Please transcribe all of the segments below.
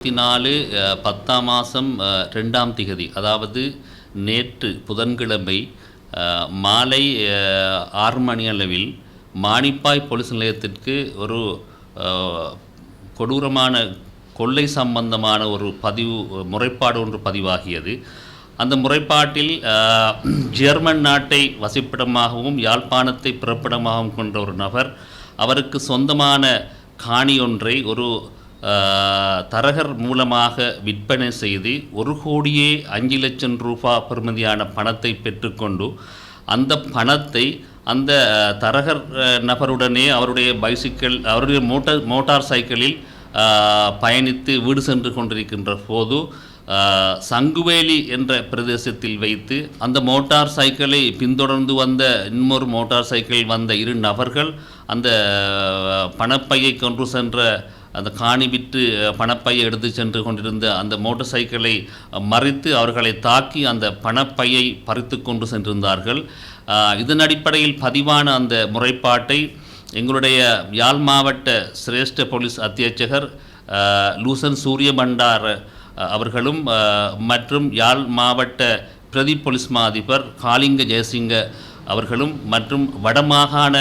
இருபத்தி நாலு பத்தாம் மாதம் ரெண்டாம் திகதி அதாவது நேற்று புதன்கிழமை மாலை ஆறு மணி அளவில் மானிப்பாய் போலீஸ் நிலையத்திற்கு ஒரு கொடூரமான கொள்ளை சம்பந்தமான ஒரு பதிவு முறைப்பாடு ஒன்று பதிவாகியது. அந்த முறைப்பாட்டில் ஜெர்மன் நாட்டை வசிப்பிடமாகவும் யாழ்ப்பாணத்தை பிறப்பிடமாகவும் கொண்ட ஒரு நபர் அவருக்கு சொந்தமான காணி ஒன்றை ஒரு தரகர் மூலமாக விற்பனை செய்து ஒரு கோடியே அஞ்சு லட்சம் ரூபா பெறுமதியான பணத்தை பெற்றுக்கொண்டு அந்த பணத்தை அந்த தரகர் நபருடனே அவருடைய பைசிக்கிள் அவருடைய மோட்டார் மோட்டார் சைக்கிளில் பயணித்து வீடு சென்று கொண்டிருக்கின்ற போது சங்குவேலி என்ற பிரதேசத்தில் வைத்து அந்த மோட்டார் சைக்கிளை பின்தொடர்ந்து வந்த இன்னொரு மோட்டார் சைக்கிள் வந்த இரு நபர்கள் அந்த பணப்பையை கொண்டு சென்ற அந்த காணி விற்று பணப்பையை எடுத்து சென்று கொண்டிருந்த அந்த மோட்டார் சைக்கிளை மறித்து அவர்களை தாக்கி அந்த பணப்பையை பறித்து கொண்டு சென்றிருந்தார்கள். இதன் அடிப்படையில் பதிவான அந்த முறைப்பாட்டை எங்களுடைய யாழ் மாவட்ட சிரேஷ்ட போலீஸ் அத்தியட்சகர் லூசன் சூரிய பண்டார் அவர்களும் மற்றும் யாழ் மாவட்ட பிரதி போலீஸ் மா அதிபர் காளிங்க ஜெயசிங்க அவர்களும் மற்றும் வடமாகாண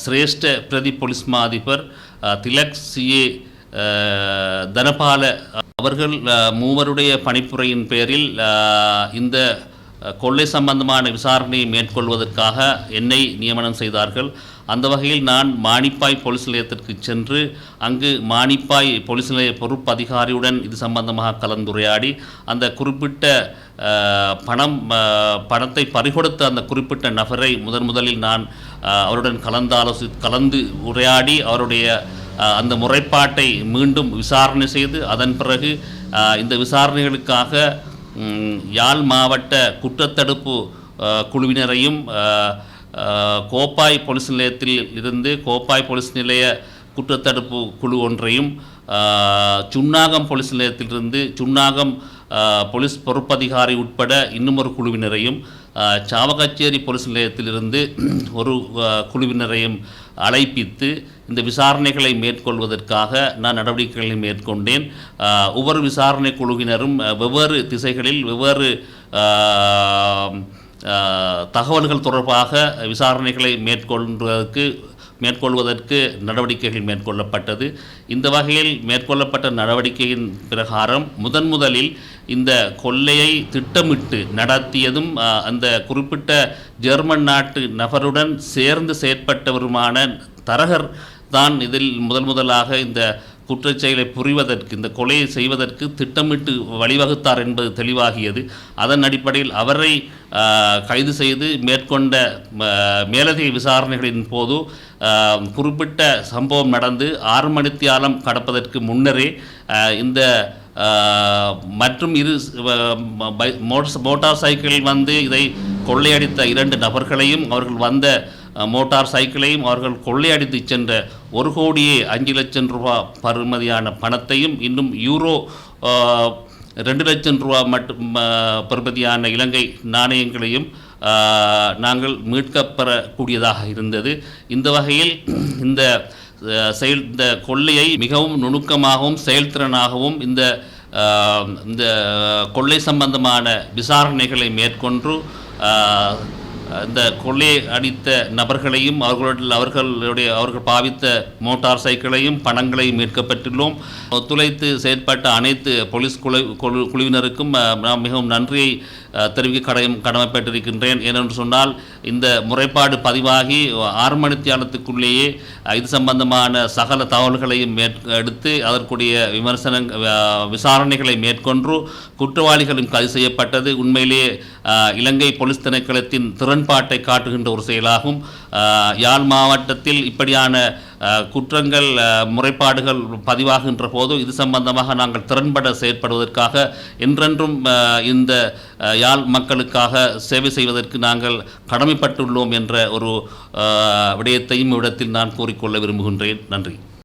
சிரேஷ்ட பிரதி போலீஸ் மா அதிபர் திலக் சிஏ தனபால அவர்கள் மூவருடைய பணிப்புரையின் பேரில் இந்த கொள்ளை சம்பந்தமான விசாரணையை மேற்கொள்வதற்காக என்னை நியமனம் செய்தார்கள். அந்த வகையில் நான் மானிப்பாய் போலீஸ் நிலையத்திற்கு சென்று அங்கு மானிப்பாய் போலீஸ் நிலைய பொறுப்பு அதிகாரியுடன் இது சம்பந்தமாக கலந்துரையாடி அந்த குறிப்பிட்ட பணம் பணத்தை பறிகொடுத்த அந்த குறிப்பிட்ட நபரை முதன் முதலில் நான் அவருடன் கலந்தாலோசி கலந்து உரையாடி அவருடைய அந்த முறைப்பாட்டை மீண்டும் விசாரணை செய்து அதன் பிறகு இந்த விசாரணைகளுக்காக யாழ் மாவட்ட குற்றத்தடுப்பு குழுவினரையும் கோப்பாய் போலீஸ் நிலையத்தில் இருந்து கோப்பாய் போலீஸ் நிலைய குற்றத்தடுப்பு குழு ஒன்றையும் சுன்னாகம் போலீஸ் நிலையத்திலிருந்து சுன்னாகம் போலீஸ் பொறுப்பதிகாரி உட்பட இன்னும் ஒரு குழுவினரையும் சாவகச்சேரி போலீஸ் நிலையத்திலிருந்து ஒரு குழுவினரையும் அழைப்பித்து இந்த விசாரணைகளை மேற்கொள்வதற்காக நான் நடவடிக்கைகளை மேற்கொண்டேன். ஒவ்வொரு விசாரணை குழுவினரும் வெவ்வேறு திசைகளில் வெவ்வேறு தகவல்கள் தொடர்பாக விசாரணைகளை மேற்கொள்வதற்கு மேற்கொள்வதற்கு நடவடிக்கைகள் மேற்கொள்ளப்பட்டது. இந்த வகையில் மேற்கொள்ளப்பட்ட நடவடிக்கையின் பிரகாரம் முதன் முதலில் இந்த கொள்ளையை திட்டமிட்டு நடத்தியதும் அந்த குறிப்பிட்ட ஜெர்மன் நாட்டு நபருடன் சேர்ந்து செயற்பட்டவருமான தரகர் தான் இதில் முதல் முதலாக இந்த குற்றச்செயலை புரிவதற்கு இந்த கொலையை செய்வதற்கு திட்டமிட்டு வழிவகுத்தார் என்பது தெளிவாகியது. அதன் அடிப்படையில் அவரை கைது செய்து மேற்கொண்ட மேலதிக விசாரணைகளின் போது குறிப்பிட்ட சம்பவம் நடந்து ஆறு மணித்தியாலம் கடப்பதற்கு முன்னரே இந்த மற்றும் இரு பை- மோட்டார் மோட்டார் சைக்கிளில் வந்து இதை கொள்ளையடித்த இரண்டு நபர்களையும் அவர்கள் வந்த மோட்டார் சைக்கிளையும் அவர்கள் கொள்ளையடித்து சென்ற ஒரு கோடியே அஞ்சு லட்சம் ரூபாய் பருமதியான பணத்தையும் இன்னும் யூரோ ரெண்டு லட்சம் ரூபா மட்டும் பருமதியான பெறுமதியான இலங்கை நாணயங்களையும் நாங்கள் மீட்கப்பெறக்கூடியதாக இருந்தது. இந்த வகையில் இந்த செயல் இந்த கொள்ளையை மிகவும் நுணுக்கமாகவும் செயல்திறனாகவும் இந்த இந்த கொள்ளை சம்பந்தமான விசாரணைகளை மேற்கொண்டு இந்த கொள்ளை அடித்த நபர்களையும் அவர்களுடைய அவர்களுடைய அவர்கள் பாவித்த மோட்டார் சைக்கிளையும் பணங்களையும் மீட்கப்பட்டுள்ளோம். ஒத்துழைத்து செயற்பட்ட அனைத்து போலீஸ் குழு குழுவினருக்கும் நான் மிகவும் நன்றியை தெரிவிக்க கடையும் கடமைப்பட்டிருக்கின்றேன். ஏனென்று சொன்னால் இந்த முறைப்பாடு பதிவாகி ஆறு மணி தியானத்துக்குள்ளேயே இது சம்பந்தமான சகல தகவல்களையும் எடுத்து அதற்குரிய விமர்சன விசாரணைகளை மேற்கொண்டு குற்றவாளிகளும் கைது செய்யப்பட்டது. உண்மையிலேயே இலங்கை போலீஸ் திணைக்களத்தின் முரண்பாட்டை காட்டுகின்ற ஒரு செயலாகும். யாழ் மாவட்டத்தில் இப்படியான குற்றங்கள் முறைப்பாடுகள் பதிவாகின்ற போது இது சம்பந்தமாக நாங்கள் திறன்பட செயற்படுவதற்காக என்றென்றும் இந்த யாழ் மக்களுக்காக சேவை செய்வதற்கு நாங்கள் கடமைப்பட்டுள்ளோம் என்ற ஒரு விடயத்தையும் இடத்தில் நான் கூறிக்கொள்ள விரும்புகின்றேன். நன்றி.